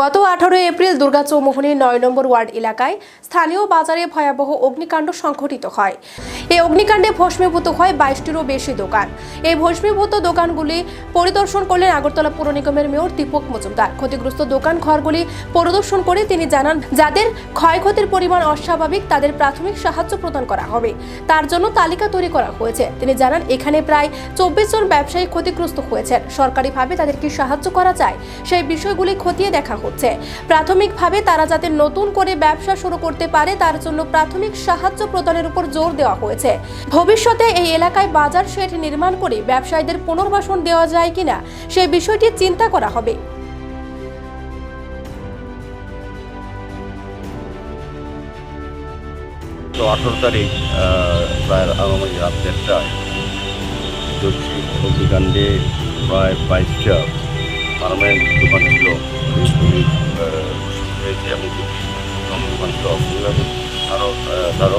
গত আঠারোই এপ্রিল দুর্গা চৌমোহনীর নয় নম্বর ওয়ার্ড এলাকায় স্থানীয় বাজারে ভয়াবহ অগ্নিকাণ্ড সংঘটিত হয়। এই অগ্নিকাণ্ডে ভস্মীভূত হয় বাইশটিরও বেশি দোকান। এই ভস্মীভূত দোকানগুলি পরিদর্শন করলেন আগরতলা পৌর নিগমের মেয়র দীপক মজুমদার। ক্ষতিগ্রস্ত দোকান ঘরগুলি পরিদর্শন করে তিনি জানান, যাদের ক্ষয়ক্ষতির পরিমাণ অস্বাভাবিক, তাদের প্রাথমিক সাহায্য প্রদান করা হবে। তার জন্য তালিকা তৈরি করা হয়েছে। তিনি জানান, এখানে প্রায় চব্বিশ জন ব্যবসায়ী ক্ষতিগ্রস্ত হয়েছেন। সরকারিভাবে তাদের কি সাহায্য করা যায়, সেই বিষয়গুলি খতিয়ে দেখা হচ্ছে। প্রাথমিকভাবে তারা যাতে নতুন করে ব্যবসা শুরু করতে পারে, তার জন্য প্রাথমিক সাহায্য প্রদানের উপর জোর দেওয়া হয়েছে। ভবিষ্যতে এই এলাকায় বাজার শেড নির্মাণ করে ব্যবসায়ীদের পুনর্বাসন দেওয়া যায় কিনা সেই বিষয়টি চিন্তা করা হবে। তো তারিখ প্রায় আগামী রাত দেড়টায় অগ্নিকাণ্ডে প্রায় বাইশটা দোকান ছিল। হয়েছে এবং দোকান ছিল। আরও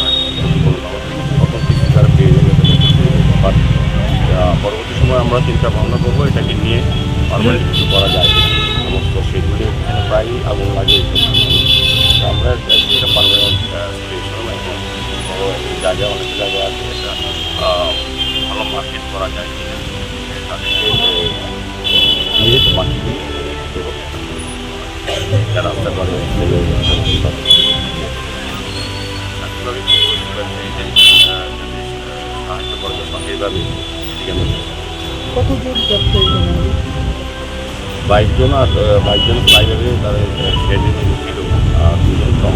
আমরা চিন্তা ভাবনা করব, এটাকে নিয়ে পারমানেন্ট কিছু করা যায় সমস্ত সেগুলি এখানে প্রায়ই আগুন লাগে আমরা এটা পারমানেন্ট স্টেশন এখন বড় একটা জায়গা অনেক জায়গা আছে, এটা ভালো মার্কেট করা যায় তাদেরকে মার্কেট কতজন ব্যবসায়ী বাইশজন আর বাইশজন প্রাইভেটে তাদের শেড ছিল। আর দুজন কম